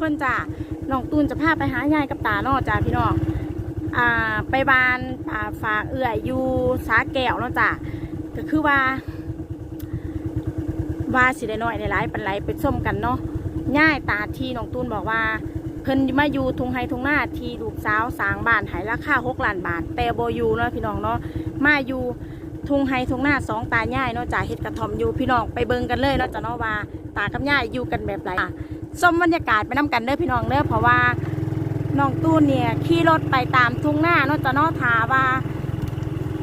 คนจ้าน้องตูนจะพาไปหายายกับตาเนาะจ้าพี่น้องอ่าไปบานป่าฝาเอื่อยอยู่สาแก้วเนาะจ้าก็คือว่า ว่าสิได้น้อยในหลายปันไหลไปส้มกันเนาะย่ายตาที่น้องตูนบอกว่าเพิ่นมาอยู่ทุงไฮทุงหน้าทีลูกสาวสางบานหายราคาหกล้านบาท แต่โบอยู่เนาะพี่น้องเนาะมาอยู่ทุงไฮทุงหน้าสองตาย่ายเนาะจ่าเฮ็ดกระทอมอยู่พี่น้องไปเบิงกันเลยเนาะจ้ะเนาะว่าตากับย่ายอยู่กันแบบไรอะ ส้มบรรยากาศไปนํกันเด้อพี่น้องเด้อเพราะว่าน้องตูนเนี่ยขี่รถไปตามทุ่งหน้านาะจ้ะเนาะถาว่า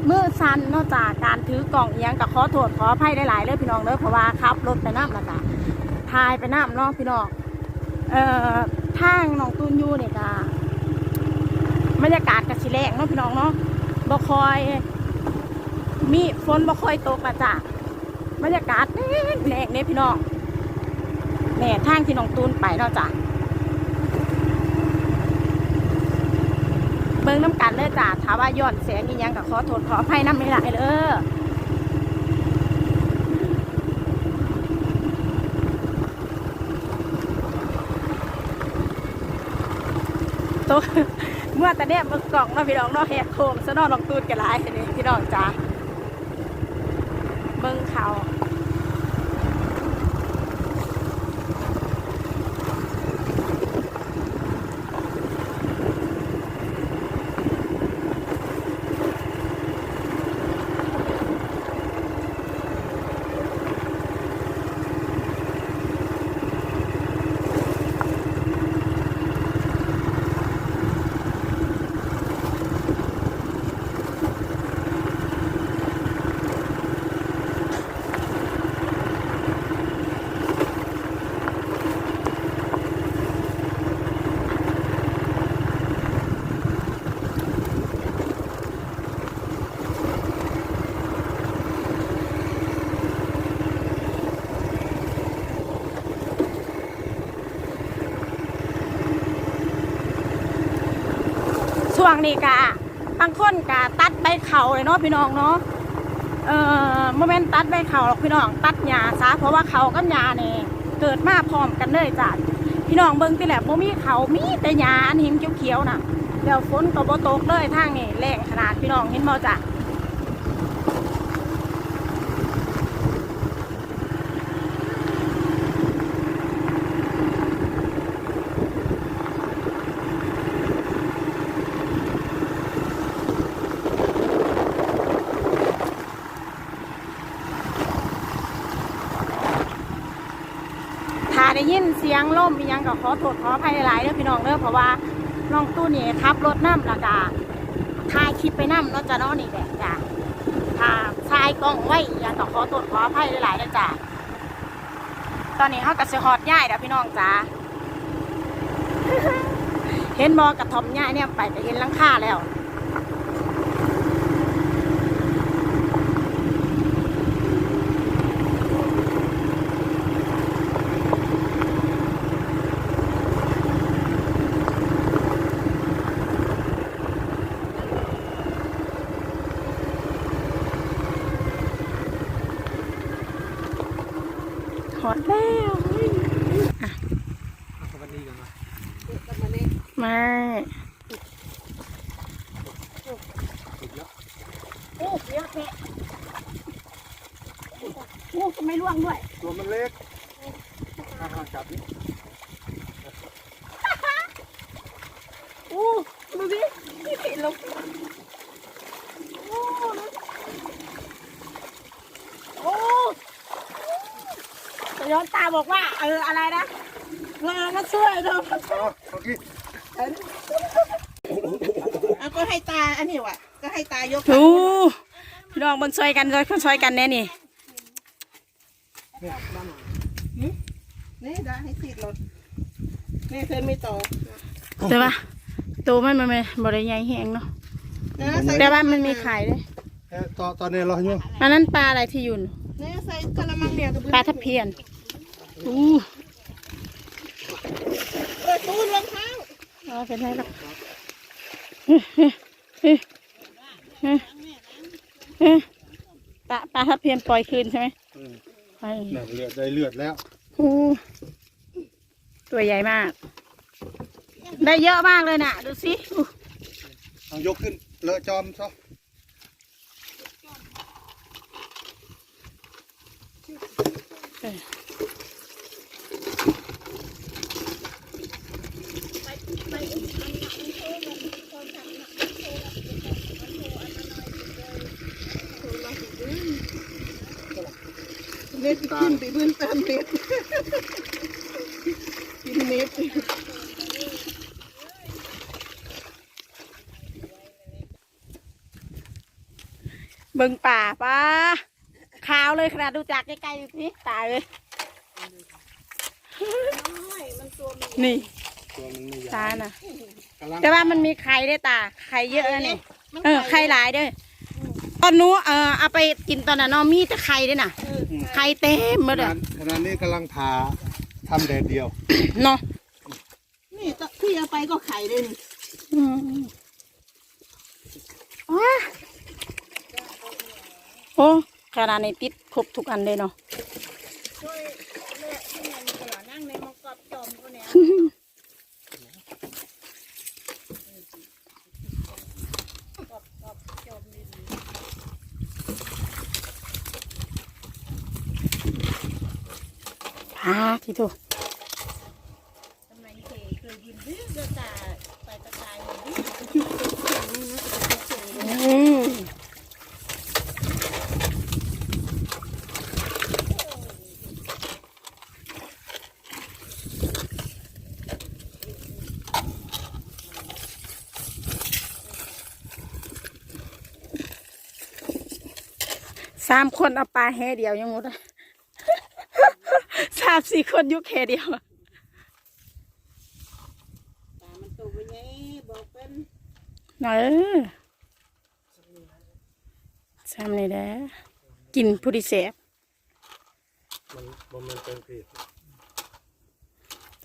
มือสั้นนอกจากการถือกล่องเอียงกับขอโทษขออภัยหลายๆเด้อพี่น้องเด้อเพราะว่าขับรถไปน้ำแล้วก็ทายไปน้ำนาะพี่น้องเอ่อทางหนองตูนยูเนี่ยก็บรรยากาศกระชิแรงเนาะพี่น้องเนาะบ่คอย มีฝนบ่คอยตกอะจ้ะบรรยากาศแรงแรงเนี่ยพี่น้อง แน่ทางที่หนองตูนไปเนาะจ้ะเบิ่งน้ำกันเลยจ้าถ้าว่าย้อนแสงอีหยังก็ขอโทษขออภัยน้ำไม่หลายเด้อตัวเมื่อแต่เนี้ยเบิ่งกล่องเนาพี่น้องเนาะแหกโค้งซะนอลองตูดกันหลายนี่พี่น้องจ้าเบิ่งเขา ช่วงนี้กะบางคนกะตัดใบเขาเลยเนาะพี่น้องเนาะเอ่อโมเมนต์ตัดใบเขาหรอกพี่น้องตัดหญ้าซะเพราะว่าเขากับหญ้าเนี่ยเกิดมาพร้อมกันเลยจ้ะพี่น้องเบิ้งที่แหละบ่มีเขามีแต่หญ้าอันหิมเขียวๆน่ะเดี๋ยวฝนก็บ่ตกเลยทางนี่แรงขนาดพี่น้องเห็นบ่จ้ะ ถ้าได้ยินเสียงล่มอียังก็ขอโทษขออภัยหลายๆเด้อพี่น้องเด้อเพราะว่าน้องตู้นี่ขับรถน้ำล้วก็ถ่ายคลิปไปน้ำเนาะจ้ะเนาะนี่แหละจ้ะถ้าชายกล้องไว้ยังก็ขอโทษขออภัยหลายๆเด้อจ้ะตอนนี้เขาก็สิฮอดย่ายเด้อพี่น้องจ้าเห็นบอกระทอมย่ายเนี่ยไปก็เห็นลังคาแล้ว อดแล้วสวัสดีกันมาโอ้เยอะแค่โอ้จะไม่ร่วงด้วย ตัวมันเล็กอาหาจับนี่โอ้ดูดินี่เห็นลงโอ้แต่ ย้อนตาบอกว่า เอออะไรนะมามาช่วยเรามาช่วยอ๋อโอเอาก็ให้ตาอันนี้วะก็ให้ตายกโอ้พี่น้องบนช่วยกันช่วยช่วยกันแน่นี่นี่ได้ให้ติดรถนี่เคยไม่ต่อแต่ว่าตัวมันมันไม่บริใหญ่แห้งเนาะแต่ว่ามันมีไข่เลยเอ่อตอนตอนนี้เราอยู่อันนั้นปลาอะไรที่ยุ่นนี่ใส่กระมังเดียปลาทับเพียน อู้เปิดตู้รองเท้าเอาเป็นไรหรอกเฮ้ยเฮ้ยเฮ้ยเฮ้ยเฮ้ยปลาปลาทับเพียนปล่อยคืนใช่ไหมอืมไปเนี่ยเลือดได้เลือดแล้วอู้ตัวใหญ่มาก ได้เยอะมากเลยน่ะ ดูสิอู้เอายกขึ้น เลอะจอมซะเน็ตขึ้นไปเบื้องต้นเน็ตกินเน็ตเบิ่งป่าป้าขาวเลยขนาดดูจากใกล้ๆดูสิตายเลยนี่ตัวมันไม่ยาตาวน่ะกำลังแต่ว่ามันมีไข่ได้วยตาไข่เยอะนะนี่เออไข่หลายเด้วย ตอนนู้เออเอาไปกินตอนนั้นเนาะมีแต่ไข่ด้วยน่ะไข่เต็มหมขดเลยนาดขนาดนี้กำลังผ่าทำแดดเดียวเนาะนี่ตะที่เอาไปก็ไข่เลยนี่อืมว้าโอ้ขนาดนี้ติดครบทุกอันเลยเนาะนั่งในมอกอบจอมก็เนี่ยอ่าที่ถูกทำไมเคยเคย อก็ตาไปตสามคนเอาปลาแห่เดียวยังหมดอะามสี่คนอยุคแค่เดียวตามันโตไปไงบอกเป็นเออซ้ำนี่แหละกินผู้ดีเสบมันบ่แมันเป็นผิด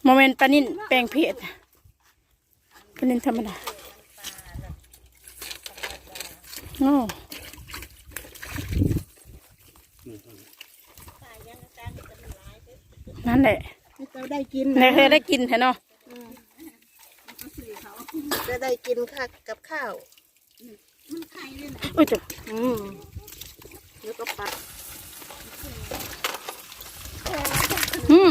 โมเมนต์ปลานิ่นแปลงเพศปลานิ่นธรรมดาโอ้นั่น นั่นแหละเได้กินเคยได้กินแท้เนาะจะได้กินค่ะกับข้าวอุ้ยจุ๊บอืมแล้วก็ปักอืม